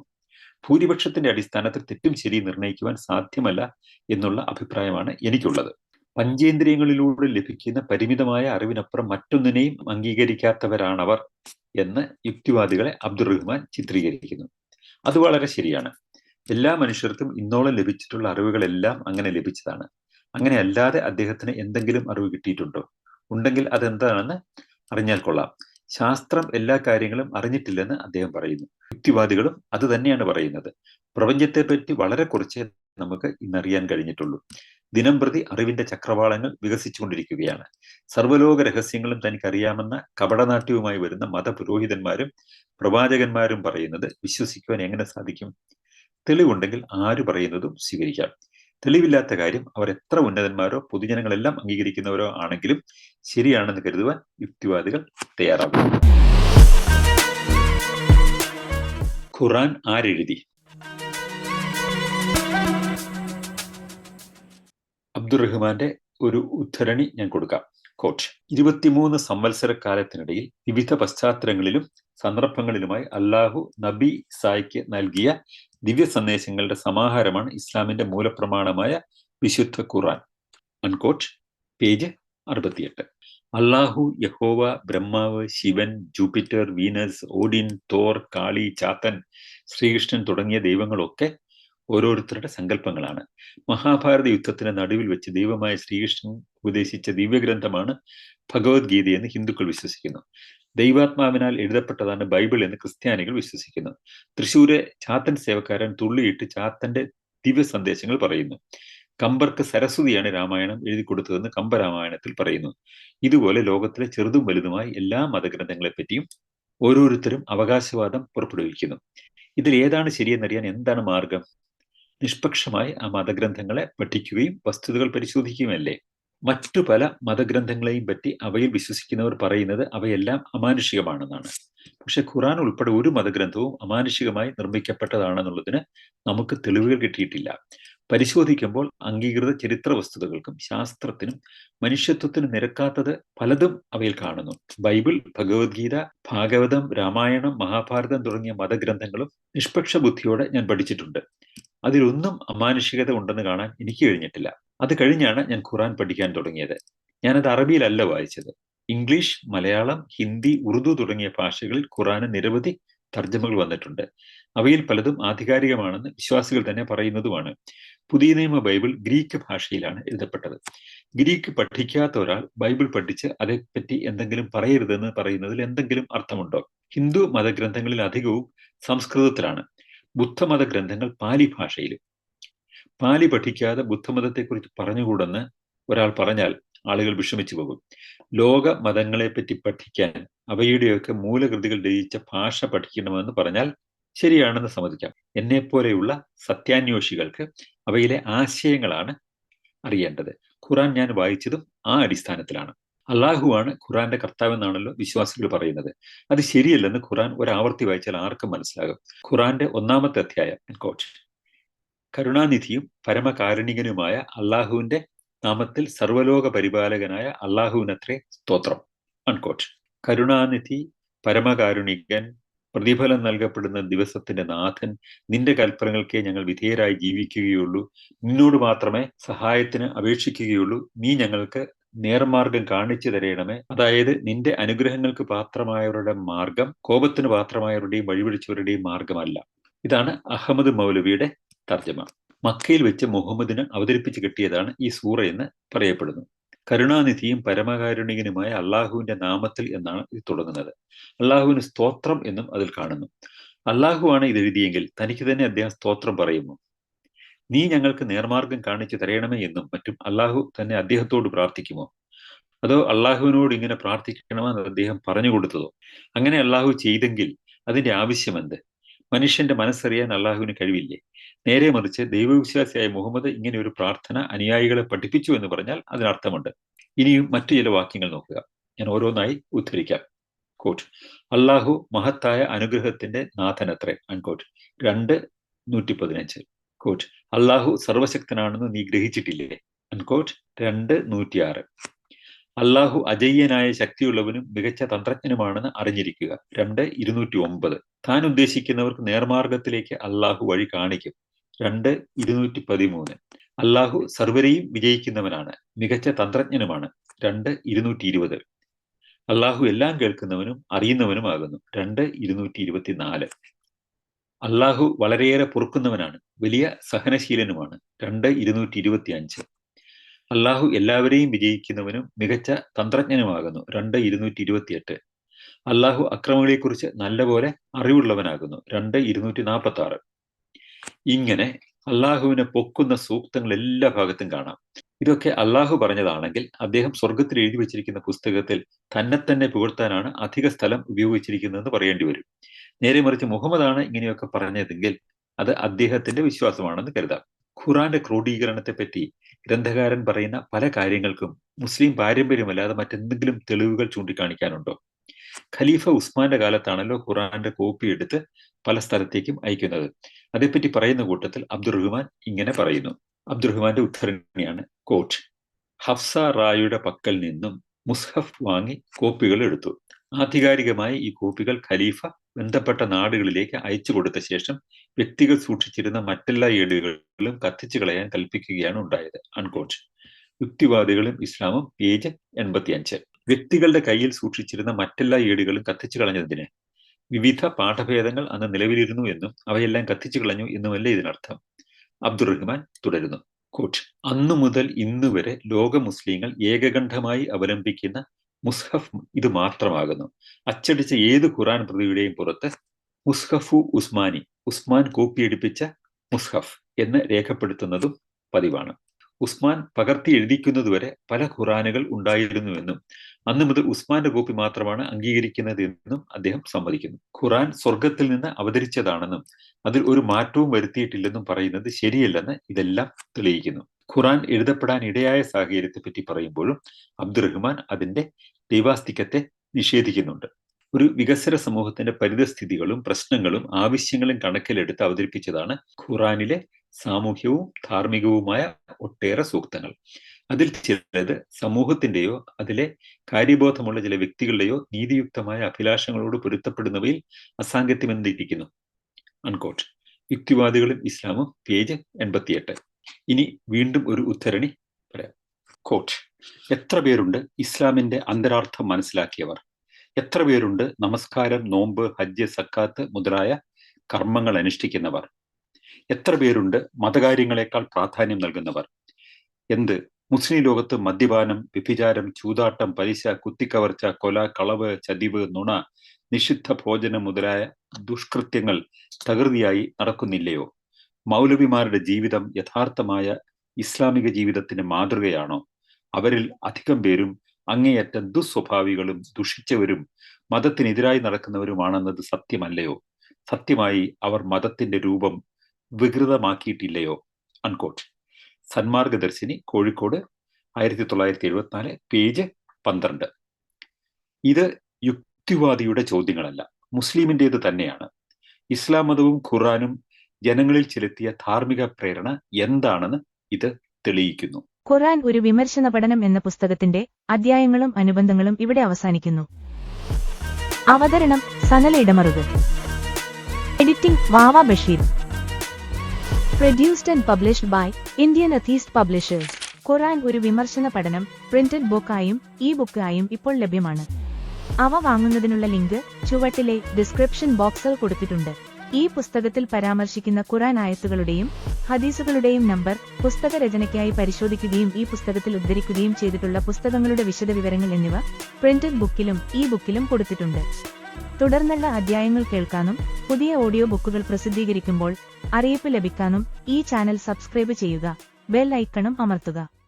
ഭൂരിപക്ഷത്തിന്റെ അടിസ്ഥാനത്തിൽ തെറ്റും ശരി നിർണയിക്കുവാൻ സാധ്യമല്ല എന്നുള്ള അഭിപ്രായമാണ് എനിക്കുള്ളത്. പഞ്ചേന്ദ്രിയങ്ങളിലൂടെ ലഭിക്കുന്ന പരിമിതമായ അറിവിനപ്പുറം മറ്റൊന്നിനെയും അംഗീകരിക്കാത്തവരാണവർ എന്ന് യുക്തിവാദികളെ അബ്ദുറഹ്മാൻ ചിത്രീകരിക്കുന്നു. അത് വളരെ ശരിയാണ്. എല്ലാ മനുഷ്യർക്കും ഇന്നോളം ലഭിച്ചിട്ടുള്ള അറിവുകളെല്ലാം അങ്ങനെ ലഭിച്ചതാണ്. അങ്ങനെ അല്ലാതെ അദ്ദേഹത്തിന് എന്തെങ്കിലും അറിവ് കിട്ടിയിട്ടുണ്ടോ? ഉണ്ടെങ്കിൽ അതെന്താണെന്ന് അറിഞ്ഞാൽ കൊള്ളാം. ശാസ്ത്രം എല്ലാ കാര്യങ്ങളും അറിഞ്ഞിട്ടില്ലെന്ന് അദ്ദേഹം പറയുന്നു. യുക്തിവാദികളും അത് തന്നെയാണ് പറയുന്നത്. പ്രപഞ്ചത്തെപ്പറ്റി വളരെ കുറച്ചേ നമുക്ക് ഇന്നറിയാൻ കഴിഞ്ഞിട്ടുള്ളൂ. ദിനം പ്രതി അറിവിന്റെ ചക്രവാളങ്ങൾ വികസിച്ചുകൊണ്ടിരിക്കുകയാണ്. സർവലോക രഹസ്യങ്ങളും തനിക്കറിയാമെന്ന കപടനാട്യവുമായി വരുന്ന മതപുരോഹിതന്മാരും പ്രവാചകന്മാരും പറയുന്നത് വിശ്വസിക്കുവാൻ എങ്ങനെ സാധിക്കും? തെളിവുണ്ടെങ്കിൽ ആര് പറയുന്നതും സ്വീകരിക്കാം. തെളിവില്ലാത്ത കാര്യം അവർ എത്ര ഉന്നതന്മാരോ പൊതുജനങ്ങളെല്ലാം അംഗീകരിക്കുന്നവരോ ആണെങ്കിലും ശരിയാണെന്ന് കരുതുവാൻ യുക്തിവാദികൾ തയ്യാറാകും ഖുറാൻ ആരെഴുതി? അബ്ദുറഹ്മാന്റെ ഒരു ഉദ്ധരണി ഞാൻ കൊടുക്കാം. കോട്ട് ഇരുപത്തിമൂന്ന് സംവത്സര കാലത്തിനിടയിൽ വിവിധ പശ്ചാത്തലങ്ങളിലും സന്ദർഭങ്ങളിലുമായി അള്ളാഹു നബി സായിക്ക് നൽകിയ ദിവ്യ സന്ദേശങ്ങളുടെ സമാഹാരമാണ് ഇസ്ലാമിന്റെ മൂലപ്രമാണമായ വിശുദ്ധ ഖുറാൻ അൺകോട്ട് പേജ് അറുപത്തിയെട്ട്. അള്ളാഹു യഹോവ ബ്രഹ്മാവ് Shivan Jupiter Venus Odin Thor Kali Chathan Sreekrishnan തുടങ്ങിയ ദൈവങ്ങളൊക്കെ ഓരോരുത്തരുടെ സങ്കല്പങ്ങളാണ്. മഹാഭാരത യുദ്ധത്തിന് നടുവിൽ വെച്ച് ദൈവമായ ശ്രീകൃഷ്ണൻ ഉപദേശിച്ച ദിവ്യഗ്രന്ഥമാണ് ഭഗവത്ഗീതയെന്ന് ഹിന്ദുക്കൾ വിശ്വസിക്കുന്നു. ദൈവാത്മാവിനാൽ എഴുതപ്പെട്ടതാണ് ബൈബിൾ എന്ന് ക്രിസ്ത്യാനികൾ വിശ്വസിക്കുന്നു. തൃശ്ശൂരെ ചാത്തൻ സേവക്കാരൻ തുള്ളിയിട്ട് ചാത്തന്റെ ദിവ്യ സന്ദേശങ്ങൾ പറയുന്നു. കമ്പർക്ക് സരസ്വതിയാണ് രാമായണം എഴുതി കൊടുത്തതെന്ന് കമ്പരാമായണത്തിൽ പറയുന്നു. ഇതുപോലെ ലോകത്തിലെ ചെറുതും വലുതുമായി എല്ലാ മതഗ്രന്ഥങ്ങളെ പറ്റിയും ഓരോരുത്തരും അവകാശവാദം പുറപ്പെടുവിക്കുന്നു. ഇതിൽ ഏതാണ് ശരിയെന്നറിയാൻ എന്താണ് മാർഗം? നിഷ്പക്ഷമായി ആ മതഗ്രന്ഥങ്ങളെ പഠിക്കുകയും വസ്തുതകൾ പരിശോധിക്കുകയുമല്ലേ? മറ്റു പല മതഗ്രന്ഥങ്ങളെയും പറ്റി അവയിൽ വിശ്വസിക്കുന്നവർ പറയുന്നത് അവയെല്ലാം അമാനുഷികമാണെന്നാണ്. പക്ഷെ ഖുറാൻ ഉൾപ്പെടെ ഒരു മതഗ്രന്ഥവും അമാനുഷികമായി നിർമ്മിക്കപ്പെട്ടതാണെന്നുള്ളതിന് നമുക്ക് തെളിവുകൾ കിട്ടിയിട്ടില്ല. പരിശോധിക്കുമ്പോൾ അംഗീകൃത ചരിത്ര വസ്തുതകൾക്കും ശാസ്ത്രത്തിനും മനുഷ്യത്വത്തിന് നിരക്കാത്തത് പലതും അവയിൽ കാണുന്നു. ബൈബിൾ ഭഗവത്ഗീത ഭാഗവതം രാമായണം മഹാഭാരതം തുടങ്ങിയ മതഗ്രന്ഥങ്ങളും നിഷ്പക്ഷ ബുദ്ധിയോടെ ഞാൻ പഠിച്ചിട്ടുണ്ട്. അതിലൊന്നും അമാനുഷികത ഉണ്ടെന്ന് കാണാൻ എനിക്ക് കഴിഞ്ഞിട്ടില്ല. അത് കഴിഞ്ഞാണ് ഞാൻ ഖുറാൻ പഠിക്കാൻ തുടങ്ങിയത്. ഞാനത് അറബിയിലല്ല വായിച്ചത്. ഇംഗ്ലീഷ് മലയാളം ഹിന്ദി ഉറുദു തുടങ്ങിയ ഭാഷകളിൽ ഖുറാന് നിരവധി തർജമകൾ വന്നിട്ടുണ്ട്. അവയിൽ പലതും ആധികാരികമാണെന്ന് വിശ്വാസികൾ തന്നെ പറയുന്നതുമാണ്. പുതിയ നിയമ ബൈബിൾ ഗ്രീക്ക് ഭാഷയിലാണ് എഴുതപ്പെട്ടത്. ഗ്രീക്ക് പഠിക്കാത്ത ഒരാൾ ബൈബിൾ പഠിച്ച് അതേപ്പറ്റി എന്തെങ്കിലും പറയരുതെന്ന് പറയുന്നതിൽ എന്തെങ്കിലും അർത്ഥമുണ്ടോ? ഹിന്ദു മതഗ്രന്ഥങ്ങളിൽ അധികവും സംസ്കൃതത്തിലാണ്. ബുദ്ധമത ഗ്രന്ഥങ്ങൾ പാലി ഭാഷയിലും പാലി പഠിക്കാതെ ബുദ്ധമതത്തെക്കുറിച്ച് പറഞ്ഞുകൂടെന്ന് ഒരാൾ പറഞ്ഞാൽ ആളുകൾ വിഷമിച്ചു പോകും. ലോക മതങ്ങളെപ്പറ്റി പഠിക്കാൻ അവയുടെയൊക്കെ മൂലകൃതികൾ രചിച്ച ഭാഷ പഠിക്കണമെന്ന് പറഞ്ഞാൽ ശരിയാണെന്ന് സമ്മതിക്കാം. എന്നെപ്പോലെയുള്ള സത്യാന്വേഷികൾക്ക് അവയിലെ ആശയങ്ങളാണ് അറിയേണ്ടത്. ഖുറാൻ ഞാൻ വായിച്ചതും ആ അടിസ്ഥാനത്തിലാണ്. അള്ളാഹുവാണ് ഖുറാന്റെ കർത്താവെന്നാണല്ലോ വിശ്വാസികൾ പറയുന്നത്. അത് ശരിയല്ലെന്ന് ഖുറാൻ ഒരാവർത്തി വായിച്ചാൽ ആർക്കും മനസ്സിലാകും. ഖുറാന്റെ ഒന്നാമത്തെ അധ്യായം കരുണാനിധിയും പരമകാരുണികനുമായ അള്ളാഹുവിന്റെ നാമത്തിൽ സർവലോക പരിപാലകനായ അള്ളാഹുവിനത്രേ സ്തോത്രം അൺകോട്ട് കരുണാനിധി പരമകാരുണികൻ പ്രതിഫലം നൽകപ്പെടുന്ന ദിവസത്തിന്റെ നാഥൻ നിന്റെ കൽപ്പനകൾക്കേ ഞങ്ങൾ വിധേയരായി ജീവിക്കുകയുള്ളൂ. നിന്നോട് മാത്രമേ സഹായത്തിന് അപേക്ഷിക്കുകയുള്ളൂ. നീ ഞങ്ങൾക്ക് നേർമാർഗം കാണിച്ചു തരയണമേ അതായത് നിന്റെ അനുഗ്രഹങ്ങൾക്ക് പാത്രമായവരുടെ മാർഗം കോപത്തിന് പാത്രമായവരുടെയും വഴിപിടിച്ചവരുടെയും മാർഗമല്ല. ഇതാണ് അഹമ്മദ് മൗലവിയുടെ തർജമ. മക്കയിൽ വെച്ച് മുഹമ്മദിന് അവതരിപ്പിച്ച് കിട്ടിയതാണ് ഈ സൂറ എന്ന് പറയപ്പെടുന്നു. കരുണാനിധിയും പരമകാരുണികനുമായ അള്ളാഹുവിന്റെ നാമത്തിൽ എന്നാണ് ഇത് തുടങ്ങുന്നത്. അള്ളാഹുവിന് സ്തോത്രം എന്നും അതിൽ കാണുന്നു. അള്ളാഹുവാണ് ഇത് എഴുതിയെങ്കിൽ തനിക്ക് തന്നെ അദ്ദേഹം സ്തോത്രം പറയുന്നു നീ ഞങ്ങൾക്ക് നേർമാർഗം കാണിച്ചു തരയണമേ എന്നും മറ്റും അള്ളാഹു തന്നെ അദ്ദേഹത്തോട് പ്രാർത്ഥിക്കുമോ? അതോ അള്ളാഹുവിനോട് ഇങ്ങനെ പ്രാർത്ഥിക്കണമെന്ന് അദ്ദേഹം പറഞ്ഞു കൊടുത്തതോ? അങ്ങനെ അള്ളാഹു ചെയ്തെങ്കിൽ അതിന്റെ ആവശ്യമെന്ത്? മനുഷ്യന്റെ മനസ്സറിയാൻ അള്ളാഹുവിന് കഴിവില്ലേ? നേരെ മറിച്ച് ദൈവവിശ്വാസിയായ മുഹമ്മദ് ഇങ്ങനെ ഒരു പ്രാർത്ഥന അനുയായികളെ പഠിപ്പിച്ചു എന്ന് പറഞ്ഞാൽ അതിനർത്ഥമുണ്ട്. ഇനിയും മറ്റു ചില വാക്യങ്ങൾ നോക്കുക. ഞാൻ ഓരോന്നായി ഉദ്ധരിക്കാം. കോട്ട് അള്ളാഹു മഹത്തായ അനുഗ്രഹത്തിന്റെ നാഥനത്രേ. അൺകോട്ട് രണ്ട് നൂറ്റി പതിനഞ്ച് കോട്ട് അള്ളാഹു സർവശക്തനാണെന്ന് നീ ഗ്രഹിച്ചിട്ടില്ലേ? അൺകോട്ട് രണ്ട് നൂറ്റിയാറ്. അള്ളാഹു അജയ്യനായ ശക്തിയുള്ളവനും മികച്ച തന്ത്രജ്ഞനുമാണെന്ന് അറിഞ്ഞിരിക്കുക. രണ്ട് ഇരുന്നൂറ്റി ഒമ്പത് താൻ ഉദ്ദേശിക്കുന്നവർക്ക് നേർമാർഗത്തിലേക്ക് അള്ളാഹു വഴി കാണിക്കും. രണ്ട് ഇരുന്നൂറ്റി പതിമൂന്ന് അള്ളാഹു സർവരെയും വിജയിക്കുന്നവനാണ് മികച്ച തന്ത്രജ്ഞനുമാണ്. രണ്ട് ഇരുന്നൂറ്റി ഇരുപത് അള്ളാഹു എല്ലാം കേൾക്കുന്നവനും അറിയുന്നവനുമാകുന്നു. രണ്ട് ഇരുന്നൂറ്റി ഇരുപത്തിനാല് അള്ളാഹു വളരെയേറെ പൊറുക്കുന്നവനാണ് വലിയ സഹനശീലനുമാണ്. രണ്ട് ഇരുന്നൂറ്റി ഇരുപത്തി അഞ്ച് അള്ളാഹു എല്ലാവരെയും വിജയിക്കുന്നവനും മികച്ച തന്ത്രജ്ഞനുമാകുന്നു. രണ്ട് ഇരുന്നൂറ്റി ഇരുപത്തിയെട്ട് അള്ളാഹു അക്രമങ്ങളെക്കുറിച്ച് നല്ലപോലെ അറിവുള്ളവനാകുന്നു. രണ്ട് ഇരുന്നൂറ്റി നാൽപ്പത്തി ആറ് ഇങ്ങനെ അള്ളാഹുവിനെ പൊക്കുന്ന സൂക്തങ്ങൾ എല്ലാ ഭാഗത്തും കാണാം. ഇതൊക്കെ അള്ളാഹു പറഞ്ഞതാണെങ്കിൽ അദ്ദേഹം സ്വർഗത്തിൽ എഴുതി വെച്ചിരിക്കുന്ന പുസ്തകത്തിൽ തന്നെ തന്നെ പുകഴ്ത്താനാണ് അധിക സ്ഥലം ഉപയോഗിച്ചിരിക്കുന്നതെന്ന് പറയേണ്ടി വരും. നേരെ മറിച്ച് മുഹമ്മദാണ് ഇങ്ങനെയൊക്കെ പറഞ്ഞതെങ്കിൽ അത് അദ്ദേഹത്തിന്റെ വിശ്വാസമാണെന്ന് കരുതാം. ഖുറാന്റെ ക്രോഡീകരണത്തെ പറ്റി ഗ്രന്ഥകാരൻ പറയുന്ന പല കാര്യങ്ങൾക്കും മുസ്ലിം പാരമ്പര്യമല്ലാതെ മറ്റെന്തെങ്കിലും തെളിവുകൾ ചൂണ്ടിക്കാണിക്കാനുണ്ടോ? ഖലീഫ ഉസ്മാന്റെ കാലത്താണല്ലോ ഖുറാന്റെ കോപ്പി എടുത്ത് പല സ്ഥലത്തേക്കും അയക്കുന്നത്. അതേപ്പറ്റി പറയുന്ന കൂട്ടത്തിൽ അബ്ദുറഹ്മാൻ ഇങ്ങനെ പറയുന്നു. അബ്ദുറഹ്മാന്റെ ഉദ്ധരണിയാണ് കോട്ട് ഹഫ്സ റായുടെ പക്കൽ നിന്നും മുസ്ഹഫ് വാങ്ങി കോപ്പികൾ എടുത്തു. ആധികാരികമായി ഈ കോപ്പികൾ ഖലീഫ ബന്ധപ്പെട്ട നാടുകളിലേക്ക് അയച്ചു കൊടുത്ത ശേഷം വ്യക്തികൾ സൂക്ഷിച്ചിരുന്ന മറ്റെല്ലാ ഏടുകളും കത്തിച്ചു കളയാൻ കൽപ്പിക്കുകയാണ് ഉണ്ടായത്. അൺകോട്ട് യുക്തിവാദികളും ഇസ്ലാമും പേജ് എൺപത്തിയഞ്ച്. വ്യക്തികളുടെ കയ്യിൽ സൂക്ഷിച്ചിരുന്ന മറ്റെല്ലാ ഏടുകളും കത്തിച്ചു കളഞ്ഞതിന് വിവിധ പാഠഭേദങ്ങൾ അന്ന് നിലവിലിരുന്നു എന്നും അവയെല്ലാം കത്തിച്ചു കളഞ്ഞു എന്നുമല്ല ഇതിനർത്ഥം? അബ്ദുറഹ്മാൻ തുടരുന്നു. കോട്ട് അന്നു മുതൽ ഇന്നു വരെ ലോക മുസ്ലിങ്ങൾ ഏകകണ്ഠമായി അവലംബിക്കുന്ന മുസ്ഹഫ് ഇത് മാത്രമാകുന്നു. അച്ചടിച്ച ഏത് ഖുറാൻ പ്രതിയുടെയും പുറത്ത് മുസ്ഹഫു ഉസ്മാനി ഉസ്മാൻ കോപ്പിയടിപ്പിച്ച മുസ്ഹഫ് എന്ന് രേഖപ്പെടുത്തുന്നതും പതിവാണ്. ഉസ്മാൻ പകർത്തി എഴുതിക്കുന്നതുവരെ പല ഖുറാനുകൾ ഉണ്ടായിരുന്നുവെന്നും അന്ന് മുതൽ ഉസ്മാന്റെ കോപ്പി മാത്രമാണ് അംഗീകരിക്കുന്നത് എന്നും അദ്ദേഹം സമ്മതിക്കുന്നു. ഖുറാൻ സ്വർഗത്തിൽ നിന്ന് അവതരിച്ചതാണെന്നും അതിൽ ഒരു മാറ്റവും വരുത്തിയിട്ടില്ലെന്നും പറയുന്നത് ശരിയല്ലെന്ന് ഇതെല്ലാം തെളിയിക്കുന്നു. ഖുറാൻ എഴുതപ്പെടാൻ ഇടയായ സാഹചര്യത്തെ പറ്റി പറയുമ്പോഴും അബ്ദുറഹ്മാൻ അതിന്റെ ദൈവാസ്തികത്തെ നിഷേധിക്കുന്നുണ്ട്. ഒരു വികസന സമൂഹത്തിന്റെ പരിതസ്ഥിതികളും പ്രശ്നങ്ങളും ആവശ്യങ്ങളും കണക്കിലെടുത്ത് അവതരിപ്പിച്ചതാണ് ഖുറാനിലെ സാമൂഹ്യവും ധാർമ്മികവുമായ ഒട്ടേറെ സൂക്തങ്ങൾ. അതിൽ ചിലത് സമൂഹത്തിന്റെയോ അതിലെ കാര്യബോധമുള്ള ചില വ്യക്തികളുടെയോ നീതിയുക്തമായ അഭിലാഷങ്ങളോട് പൊരുത്തപ്പെടുന്നവയിൽ അസാങ്കത്യമെന്നിരിക്കുന്നു അൺകോട്ട് യുക്തിവാദികളും ഇസ്ലാമും പേജ് എൺപത്തിയെട്ട്. ഇനി വീണ്ടും ഒരു ഉദ്ധരണി പറയാം. കോട്ട് എത്ര പേരുണ്ട് ഇസ്ലാമിന്റെ അന്തരാർത്ഥം മനസ്സിലാക്കിയവർ? എത്ര പേരുണ്ട് നമസ്കാരം നോമ്പ് ഹജ്ജ് സക്കാത്ത് മുതലായ കർമ്മങ്ങൾ അനുഷ്ഠിക്കുന്നവർ? എത്ര പേരുണ്ട് മതകാര്യങ്ങളെക്കാൾ പ്രാധാന്യം നൽകുന്നവർ? എന്ത്? മുസ്ലിം ലോകത്ത് മദ്യപാനം വ്യഭിചാരം ചൂതാട്ടം പലിശ കുത്തിക്കവർച്ച കൊല കളവ് ചതിവ് നുണ നിഷിദ്ധ ഭോജനം മുതലായ ദുഷ്കൃത്യങ്ങൾ തകൃതിയായി നടക്കുന്നില്ലയോ? മൗലവിമാരുടെ ജീവിതം യഥാർത്ഥമായ ഇസ്ലാമിക ജീവിതത്തിന് മാതൃകയാണോ? അവരിൽ അധികം പേരും അങ്ങേയറ്റം ദുസ്വഭാവികളും ദുഷിച്ചവരും മതത്തിനെതിരായി നടക്കുന്നവരുമാണെന്നത് സത്യമല്ലയോ? സത്യമായി അവർ മതത്തിന്റെ രൂപം വികൃതമാക്കിയിട്ടില്ലയോ? അൺകോട്ട്. സന്മാർഗദർശിനി കോഴിക്കോട് ആയിരത്തി തൊള്ളായിരത്തി എഴുപത്തിനാല് പേജ് പന്ത്രണ്ട്. ഇത് യുക്തിവാദിയുടെ ചോദ്യങ്ങളല്ല. മുസ്ലിമിന്റേത് തന്നെയാണ്. ഇസ്ലാം മതവും ഖുറാനും ജനങ്ങളിൽ ചെലുത്തിയ ധാർമ്മിക പ്രേരണ എന്താണെന്ന് ഇത് തെളിയിക്കുന്നു.
ഖുറാൻ ഒരു വിമർശന പഠനം എന്ന പുസ്തകത്തിന്റെ അധ്യായങ്ങളും അനുബന്ധങ്ങളും ഇവിടെ അവസാനിക്കുന്നു. അവതരണം സനല ഇടമറുകൾ editing Vava Basheer. Produced and published by Indian atheist publishers. Quran ഒരു വിമർശന പഠനം പ്രിന്റഡ് ബുക്കായും ഇ ബുക്കായും ഇപ്പോൾ ലഭ്യമാണ്. അവ വാങ്ങുന്നതിനുള്ള ലിങ്ക് ചുവട്ടിലെ ഡിസ്ക്രിപ്ഷൻ ബോക്സിൽ കൊടുത്തിട്ടുണ്ട്. ഈ പുസ്തകത്തിൽ പരാമർശിക്കുന്ന ഖുറാൻ ആയത്തുകളുടെയും ഹദീസുകളുടെയും നമ്പർ പുസ്തക രചനയ്ക്കായി പരിശോധിക്കുകയും ഈ പുസ്തകത്തിൽ ഉദ്ധരിക്കുകയും ചെയ്തിട്ടുള്ള പുസ്തകങ്ങളുടെ വിശദവിവരങ്ങൾ എന്നിവ പ്രിന്റഡ് ബുക്കിലും ഈ ബുക്കിലും കൊടുത്തിട്ടുണ്ട്. തുടർന്നുള്ള അധ്യായങ്ങൾ കേൾക്കാനും പുതിയ ഓഡിയോ ബുക്കുകൾ പ്രസിദ്ധീകരിക്കുമ്പോൾ അറിയിപ്പ് ലഭിക്കാനും ഈ ചാനൽ സബ്സ്ക്രൈബ് ചെയ്യുക ബെൽ ഐക്കണും അമർത്തുക.